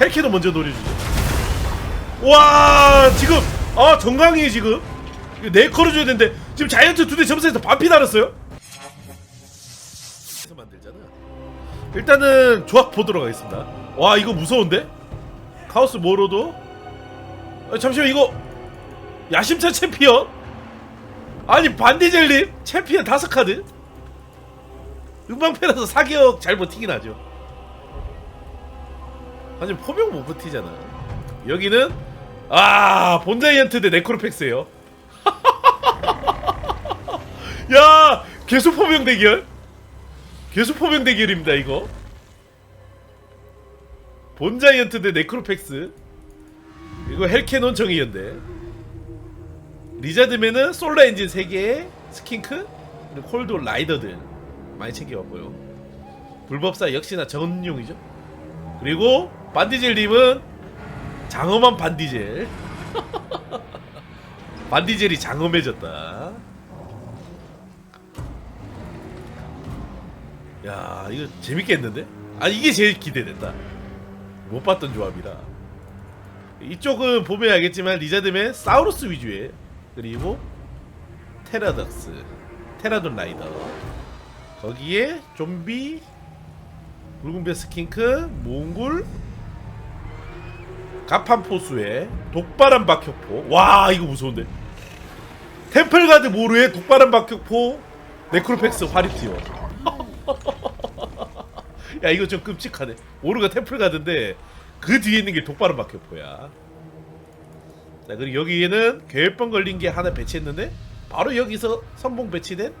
헬키도 먼저 노려주죠. 와 지금 아 정강이 지금. 이거 네커를 줘야 되는데 지금 자이언트 두 대 점수에서 반피 달았어요? 만들잖아 일단은 조합 보도록 하겠습니다. 와 이거 무서운데? 카오스 모로도? 아, 잠시만 이거. 야심차 챔피언? 아니 반디젤님? 챔피언 다섯 카드? 음방패라서 사격 잘 버티긴 하죠 하지만 포병 못 버티잖아 여기는 아 본자이언트 대 네크로팩스예요. 야 개수 포병 대결? 개수 포병 대결입니다 이거. 본자이언트 대 네크로팩스. 그리고 헬캐논 정의연대 리자드맨은 솔라 엔진 3개 스킨크 그리고 콜드 라이더들 많이 챙겨왔고요. 불법사 역시나 전용이죠. 그리고 반디젤님은 장엄한 반디젤. 반디젤이 장엄해졌다. 야 이거 재밌겠는데? 아 이게 제일 기대된다. 못 봤던 조합이라. 이쪽은 보면 알겠지만 리자드맨 사우루스 위주에 그리고 테라덕스 테라돈 라이더. 거기에 좀비 붉은배 스킨크 몽골 가판포수에 독바람 박격포. 와 이거 무서운데. 템플가드 모루에 독바람 박격포 네크로팩스 화리티어. 야 이거 좀 끔찍하네. 모루가 템플가드인데 그 뒤에 있는 게 독바람 박격포야. 자 그리고 여기에는 계획번 걸린 게 하나 배치했는데 바로 여기서 선봉 배치된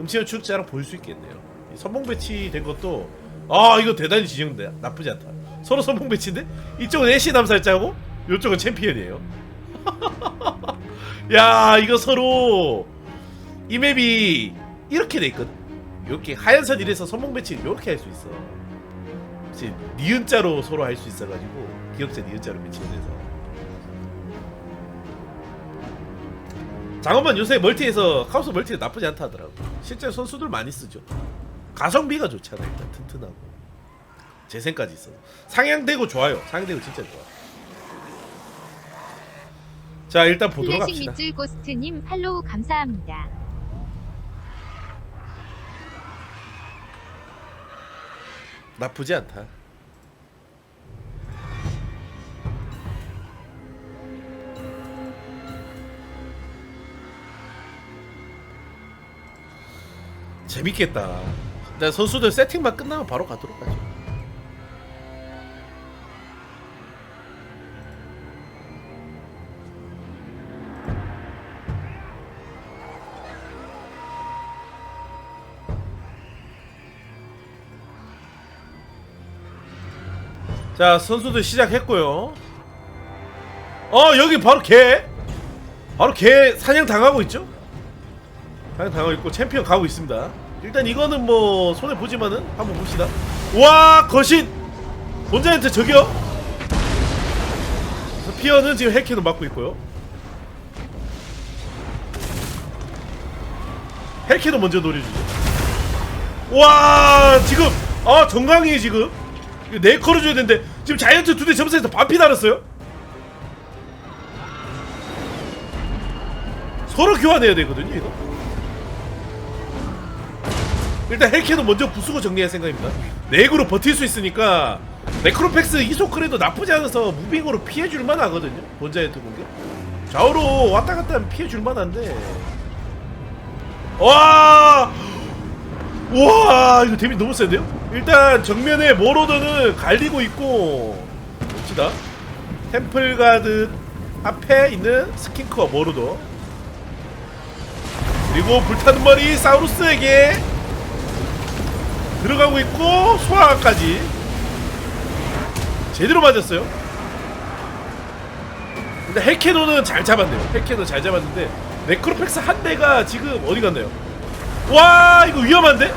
음치현 추적자랑 볼 수 있겠네요. 이 선봉 배치된 것도 아 이거 대단히 진영돼. 나쁘지 않다 서로 선봉 배치인데? 이쪽은 애쉬 남살자고? 이쪽은 챔피언이에요. 야 이거 서로 이 맵이 이렇게 돼 있거든. 이렇게 하얀 선 이래서 선봉 배치 이렇게 할 수 있어. 혹시 니은자로 서로 할 수 있어가지고 기억자 니은자로 배치해서. 장엄만 요새 멀티에서 카우스 멀티가 나쁘지 않다 하더라고. 실제 선수들 많이 쓰죠. 가성비가 좋잖아 일단 튼튼하고 재생까지 있어 상향되고 좋아요. 상향되고 진짜 좋아 자 일단 보도록 클래식 합시다. 밑줄 고스트님 팔로우 감사합니다. 나쁘지 않다. 재밌겠다. 나 선수들 세팅만 끝나면 바로 가도록 하죠 자 선수들 시작했고요. 어 여기 바로 개. 바로 개 사냥 당하고 있죠? 사냥 당하고 있고 챔피언 가고 있습니다. 일단 이거는 뭐 손해 보지만은 한번 봅시다. 와 거신! 본자한테 저기요. 피어는 지금 해키도 맞고 있고요. 헬키도 먼저 노려주죠. 와 지금! 아 정강이 지금! 네커를 줘야 되는데 지금 자이언트 두 대 점수에서 반피 달았어요? 서로 교환해야 되거든요 이거. 일단 헬키도 먼저 부수고 정리할 생각입니다. 넥으로 버틸 수 있으니까 네크로팩스 이소크레도 나쁘지 않아서 무빙으로 피해줄 만 하거든요 본자이언트 공격. 좌우로 왔다 갔다 하면 피해줄 만 한데. 와! 와 이거 데미 너무 센데요? 일단 정면에 모로드는 갈리고 있고 봅시다. 템플가드 앞에 있는 스킨크와 모로드 그리고 불타는 머리 사우루스에게 들어가고 있고 소화까지. 제대로 맞았어요. 근데 헬케노는 잘 잡았네요. 헬케노 잘 잡았는데 네크로팩스 한 대가 지금 어디 갔나요? 와 이거 위험한데?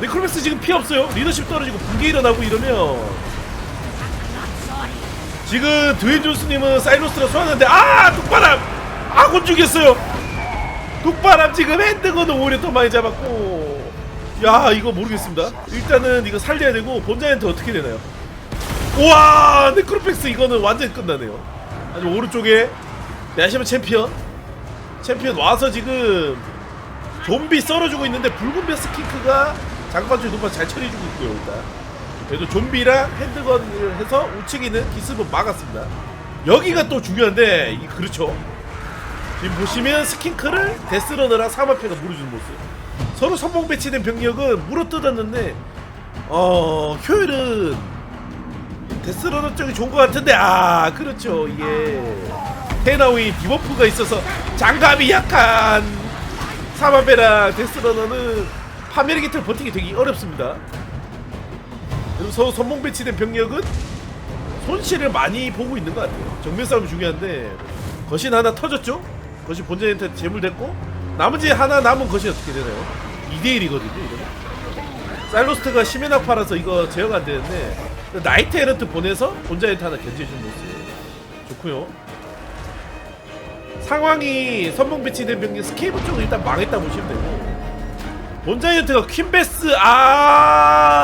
네크로맥스 지금 피 없어요. 리더십 떨어지고 붕괴 일어나고 이러면. 지금 드웨인 존스님은 사이로스가 소환하는데 아 뚝바람! 아군 죽였어요. 뚝바람 지금 핸드건은 오히려 더 많이 잡았고. 야 이거 모르겠습니다. 일단은 이거 살려야 되고 본자한테 어떻게 되나요? 우와 네크로팩스 이거는 완전 끝나네요. 아주 오른쪽에 내시면 챔피언. 챔피언 와서 지금 좀비 썰어주고 있는데 붉은 배 스킹크가 장관줄 높아 잘 처리해주고 있고요 일단. 그래도 좀비랑 핸드건을 해서 우측이는 기습은 막았습니다. 여기가 또 중요한데 이 그렇죠. 지금 보시면 스킹크를 데스러너랑 사마페가 물어주는 모습. 서로 선봉 배치된 병력은 물어뜯었는데 어 효율은 데스러너 쪽이 좋은 것 같은데 아 그렇죠 이게. 테나우이 디버프가 있어서 장갑이 약한 사마베랑 데스러너는 파멸의 깃을 버티기 되게 어렵습니다. 서로 선봉 배치된 병력은 손실을 많이 보고 있는 것 같아요. 정면 싸움이 중요한데 거신 하나 터졌죠? 거신 본전한테 재물됐고 나머지 하나 남은 것이 어떻게 되나요? 2대1이거든요 이거는. 사일로스트가 시메낙 팔아서 이거 제어가 안 되는데 나이트 에런트 보내서 본자이트 하나 견제해준 모습. 좋고요. 상황이 선봉 배치된 병력 스케이브 쪽은 일단 망했다 보시면 되고 본자이언트가 퀸베스 아!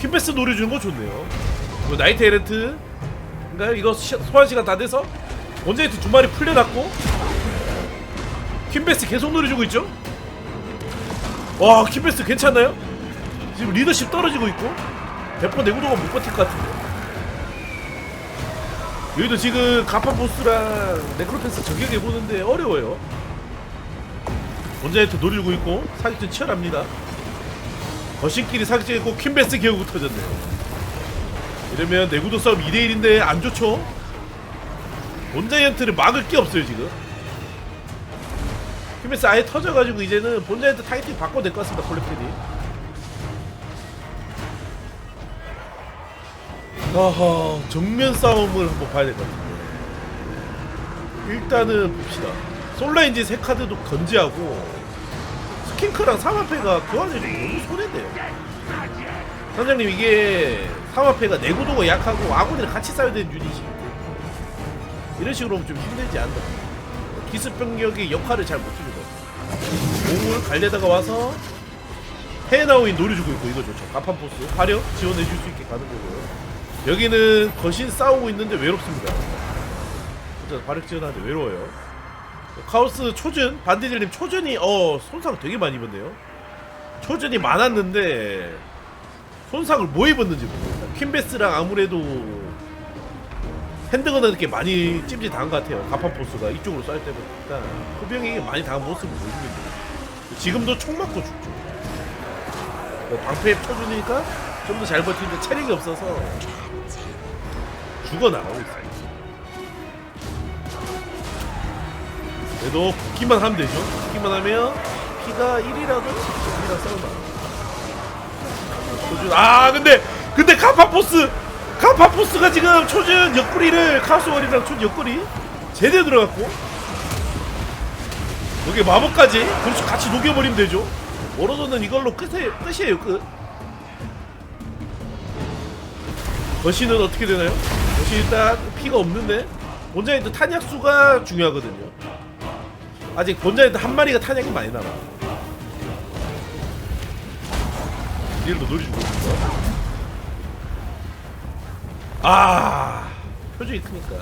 퀸베스 노려주는 거 좋네요. 그리고 나이트 에런트 그러니까 이거 시, 소환 시간 다 돼서? 본자이트 두 마리 풀려났고? 퀸베스 계속 노려주고 있죠? 와 퀸베스 괜찮나요? 지금 리더십 떨어지고 있고? 대포 내구도가 못 버틸 것 같은데. 여기도 지금 가파 보스랑 네크로펜스 저격해보는데 어려워요 본자이트 노리고 있고 사격전 치열합니다. 거신끼리 사격전했고 퀸베스 겨우 터졌네요. 이러면 내구도 싸움 2대1인데 안 좋죠? 본자이언트를 막을 게 없어요 지금. 퀸베스 아예 터져가지고 이제는 본자이언트 타겟팅 바꿔도 될 것 같습니다 콜렉트님 아하 정면 싸움을 한번 봐야 될 것 같은데. 일단은 봅시다 솔라인지 세 카드도 건지하고 스킨크랑 사마페가 그 안에 너무 손해인데요. 선장님 이게 사마페가 내구도가 약하고 아군이랑 같이 싸워야 되는 유닛이 이런 식으로 하면 좀 힘들지 않나. 기습 병력의 역할을 잘 못해주거든요 몸을 갈려다가 와서 헤나우인 노려주고 있고 이거 좋죠 가판 포스. 화력 지원해줄 수 있게 가는 거고요. 여기는 거신 싸우고 있는데 외롭습니다. 진짜 화력 지원하는데 외로워요 카오스 초준 반디질님 초준이 어 손상 되게 많이 입었네요. 초준이 많았는데 손상을 뭐 입었는지 모르겠다 퀸베스랑 아무래도 핸드건은 이렇게 많이 찜질 당한 것 같아요. 가판 포스가 이쪽으로 쌀 때보다. 후병이 많이 당한 모습을 보여주겠네요 지금도 총 맞고 죽죠. 뭐 방패 쳐주니까 좀 더 잘 버티는데 체력이 없어서 죽어나가고 있어요 그래도 붙기만 하면 되죠. 붙기만 하면 피가 1이라도 1이랑 싸운다 초준 아 근데 근데 카파포스 카파포스가 지금 초준 옆구리를 카스월이랑 초준 옆구리 제대로 들어갔고. 여기 마법까지 그렇죠. 같이 녹여버리면 되죠. 워로드는 이걸로 끝에, 끝이에요 끝. 거시는 어떻게 되나요? 거시 일단 피가 없는데 본자이트 탄약수가 중요하거든요 아직 본자이트 한 마리가 탄약이 많이 남아. 딜도 노려주고 있어. 아 표정이 크니까.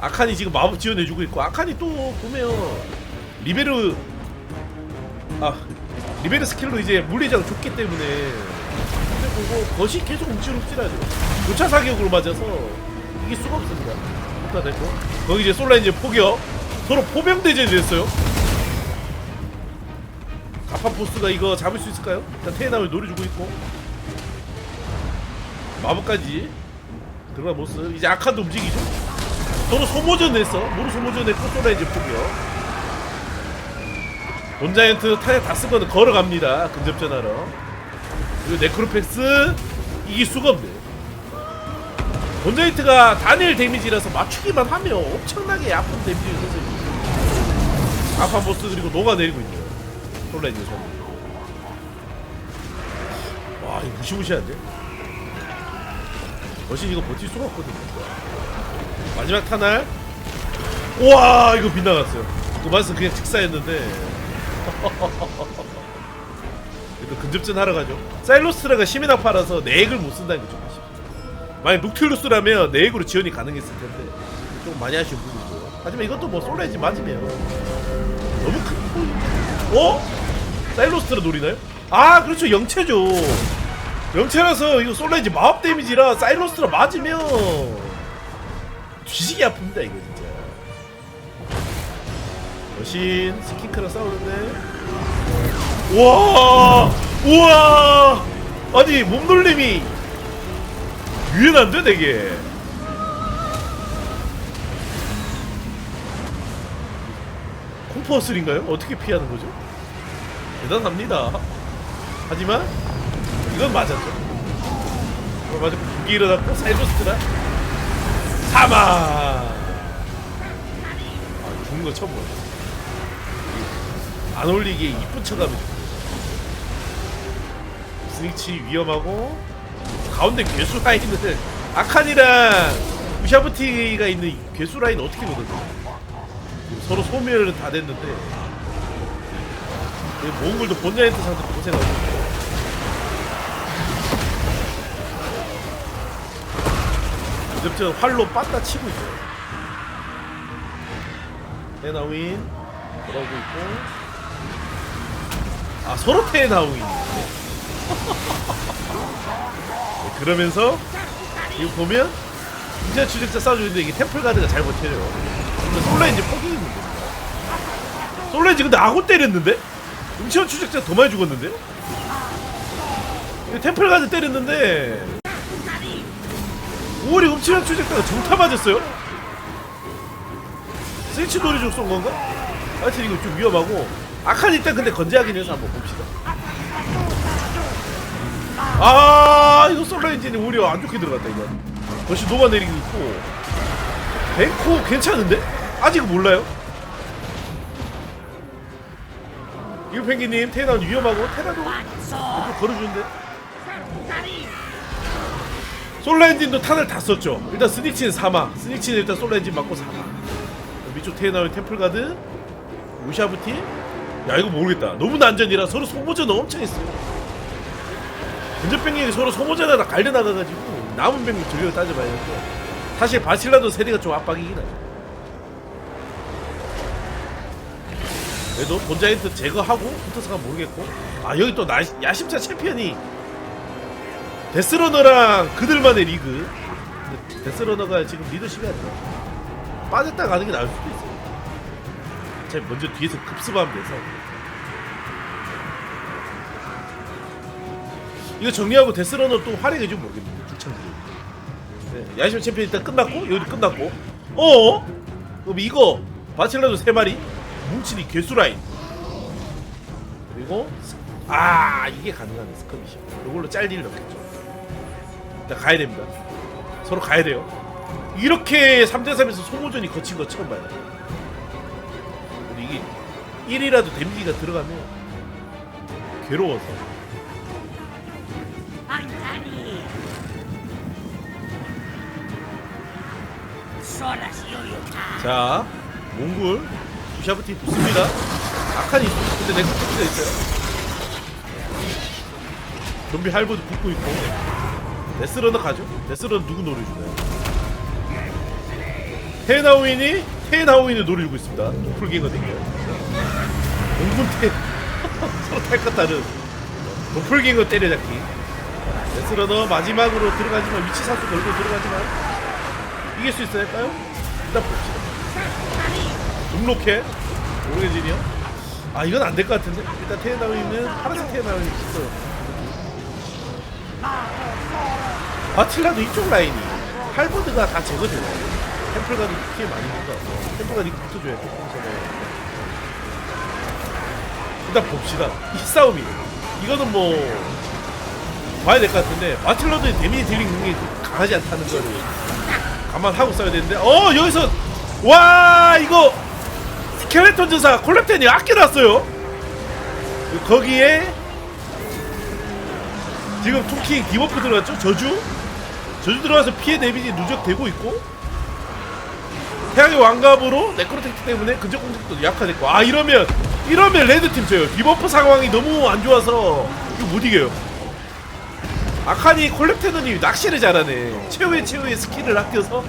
아칸이 지금 마법 지원해주고 있고 아칸이 또 보면 리베르 아 리베르 스킬로 이제 물리장 줬기 때문에 근데 보고 것이 계속 움찔움찔하죠 교차 사격으로 맞아서 이길 수가 없습니다. 일단 됐고 거기 이제 솔라 이제 포격 서로 포병 대전이 됐어요? 가파포스가 이거 잡을 수 있을까요? 일단 테이나를 노려주고 있고. 마법까지. 들어간 모습 이제 아칸도 움직이죠? 서로 소모전 냈어. 모두 소모전 냈고 솔라 이제 포격 본자이언트 타겟 다 쓰거든 걸어갑니다. 근접전하러 그리고 네크로팩스 이길 수가 없네. 본자이트가 단일 데미지라서 맞추기만 하면 엄청나게 아픈 데미지를 선생님 아판 보스 그리고 녹아내리고 있네요 솔라인즈 손. 와 이거 무시무시한데? 머신 이거 버틸 수가 없거든요 마지막 타날 우와 이거 빗나갔어요 그 말씀 그냥 직사했는데 근접 근접전 하러 가죠. 사일로스트라가 시민학파라서 내액을 못 쓴다는 게 좀 아쉽죠. 만약 녹틸루스라면 내액으로 지원이 가능했을 텐데 좀 많이 아쉬운 부분이고. 하지만 이것도 뭐 솔레지 맞으면 너무 큰. 어? 사일로스트라 노리나요? 아 그렇죠 영체죠. 영체라서 이거 솔레지 마법 데미지라 사일로스트라 맞으면 뒤지게 아픕니다 이거 진짜. 여신 스킨크랑 싸우는데 우와 우와 아니 몸놀림이 유연한데 되게 콤퍼슬인가요? 어떻게 피하는 거죠? 대단합니다. 하지만 이건 맞았죠. 이건 맞았고 두개 일어났고 사이버스트라? 사망! 아, 죽는 거 처음 보네. 안 올리게 이쁜 척하면 스니치 위험하고 가운데 괴수 라인을 아칸이랑 우샤브티가 있는 이 괴수 라인 어떻게 보거든 서로 소멸은 다 됐는데 이 몽골도 본자이트 상대 고생하고 이제부터 활로 빠따 치고 있어요. 테나윈 돌아오고 있고. 아 서로 테나윈. 그러면서 이거 보면 인자 추적자 쏴주는데 이게 템플 가드가 잘 버텨요 솔라인지 포기했는 겁니다 솔라인지 근데 아고 때렸는데? 음치원 추적자 더 많이 죽었는데요? 이거 템플 가드 때렸는데 5월이 음치원 추적자가 정타 맞았어요? 스위치 놀이중 쏜 건가? 하여튼 이거 좀 위험하고 아칸 일단 근데 건재하긴 해서 한번 봅시다 아 이거 엔진이 오히려 안 좋게 들어갔다 이거 벌써 녹아내리고 있고 뱅코 괜찮은데? 아직 몰라요? 이우펭귄님 테이나는 위험하고 테라도 이렇게 걸어주는데. 솔라 엔진도 탄을 다 썼죠. 일단 스니치는 사망. 스니치는 일단 솔라 엔진 맞고 사망. 위쪽 테이나의 템플가드 우샤브티. 야 이거 모르겠다. 너무 난전이라 서로 소모전은 엄청 했어요. 근접병력이 서로 소모전하다 갈려나가가지고 남은 병력 들려 따져봐야 되는데 사실 바실라도 세대가 좀 압박이긴 하죠 그래도 본자이트 제거하고 붙어서가 모르겠고. 아 여기 또 나, 야심차 챔피언이 데스러너랑 그들만의 리그. 데스러너가 지금 리더십이 안 돼. 빠졌다 가는 게 나을 수도 있어요. 어차피 먼저 뒤에서 급습하면 돼서. 이거 정리하고 데스러너 또 활약해 좀 모르겠는데 죽창들이. 네, 야심 챔피언 일단 끝났고 여기 끝났고. 어? 그럼 이거 바첼라도 세 마리 뭉치니 괴수 라인. 그리고 스- 아 이게 가능한 스커미시 이걸로 짤딜 넣겠죠. 일단 가야 됩니다. 서로 가야 돼요. 이렇게 3대3에서 소모전이 거친 거 처음 봐요. 근데 이게 1이라도 데미지가 들어가면 괴로워서. 자, 몽골 부샤브티 붙습니다. 아칸이. 근데 넥스트가 있어요. 좀비 할보도 붙고 있고. 데스러너 가죠? 데스러너 누구 노려주나요? 테나우인이 테나우인을 노려주고 있습니다. 도플갱어거든요. 몽군테 서로 탈것 다른 도플갱어 때려잡기. 데스러너 마지막으로 들어가지만 위치 사수 걸고 들어가지만 이길 수 있을까요? 일단 봅시다. 등록해? 오렌지니요? 아 이건 안 될 것 같은데? 일단 테나우이는 파란색 테나우이 있어요. 바틸라도 이쪽 라인이 할버드가 다 제거돼요 템플가도 피해 많이 본다 템플가도 이거 붙어줘야 돼 일단 봅시다. 이 싸움이. 이거는 뭐 봐야 될 것 같은데 마틸러드의 데미지 딜링 능력이 강하지 않다는 거를 감안하고 써야 되는데 어 여기서 와 이거 스켈레톤 전사 콜렉텐이 아껴놨어요. 거기에 지금 투킹 디버프 들어갔죠? 저주? 저주 들어가서 피해 데미지 누적되고 있고 태양의 왕갑으로 네크로텍트 때문에 근접 공격도 약화됐고 아 이러면 이러면 레드팀 져요. 디버프 상황이 너무 안 좋아서 이거 못 이겨요. 아카니 콜렉테너님이 낚시를 잘하네. 최후의 최후의 스킬을 아껴서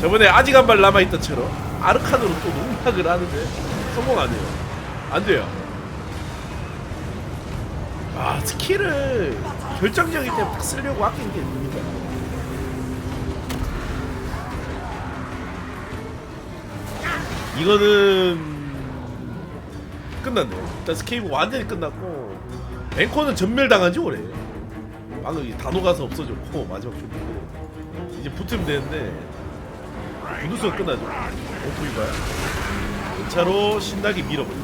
저번에 아직 한 발 남아있던처럼 아르카노로 또 농락을 하는데 성공 안 해요. 안 돼요. 아 스킬을 결정적일 때딱 쓰려고 아낀 게 있습니다. 이거는 끝났네요. 일단 스케이브 완전히 끝났고 앵커는 전멸당한 지 오래. 방금 이 단호 가서 없어졌고 마지막 좀 이제 붙으면 되는데 분수가 끝나죠. 오프이가요. 차로 신나게 밀어버려.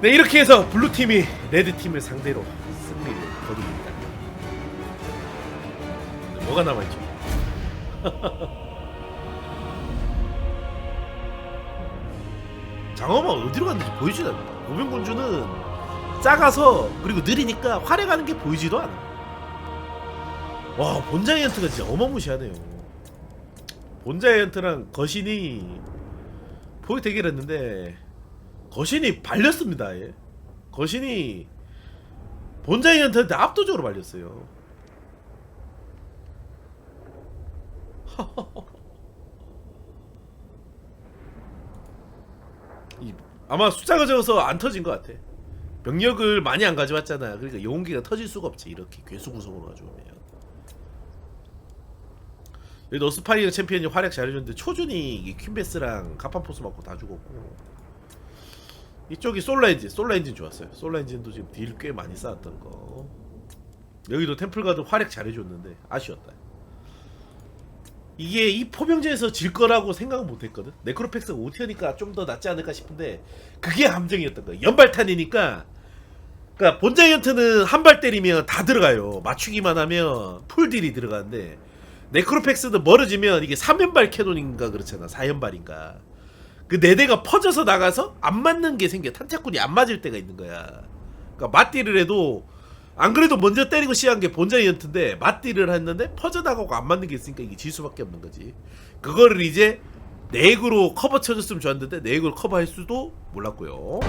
네 이렇게 해서 블루 팀이 레드 팀을 상대로 승리를 거둡니다. 네, 뭐가 남아있죠? 장엄한 어디로 갔는지 보이지도 않아. 오병군주는 작아서 그리고 느리니까 활에 가는 게 보이지도 않아. 와 본자이언트가 진짜 어마무시하네요. 본자이언트랑 거신이 포획 대결 했는데 거신이 발렸습니다. 예. 거신이 본자이언트한테 압도적으로 발렸어요. 이, 아마 숫자가 적어서 안 터진 것 같아. 병력을 많이 안 가져왔잖아. 그러니까 영웅기가 터질 수가 없지. 이렇게 괴수 구성으로 가져오면. 너스파이어 챔피언이 활약 잘해줬는데 초준이 퀸베스랑 카판포스 맞고 다 죽었고 이쪽이 솔라 엔진, 솔라 엔진 좋았어요. 솔라 엔진도 지금 딜 꽤 많이 쌓았던 거. 여기도 템플가드 활약 잘해줬는데 아쉬웠다. 이게 이 포병전에서 질 거라고 생각은 못했거든. 네크로팩스가 오티어니까 좀 더 낫지 않을까 싶은데 그게 함정이었던 거야. 연발탄이니까. 그러니까 본자이언트는 한 발 때리면 다 들어가요. 맞추기만 하면 풀딜이 들어가는데 네크로팩스는 멀어지면 이게 3연발 캐논인가 그렇잖아. 4연발인가. 그네 대가 퍼져서 나가서 안 맞는 게 생겨. 탄착군이 안 맞을 때가 있는 거야. 그러니까 맞딜을 해도 안 그래도 먼저 때리고 시작한 게 본자이언트인데 맞딜을 했는데 퍼져나가고 안 맞는 게 있으니까 이게 질 수밖에 없는 거지. 그거를 이제 네그로 커버 쳐줬으면 좋았는데 네그로 커버할 수도 몰랐고요.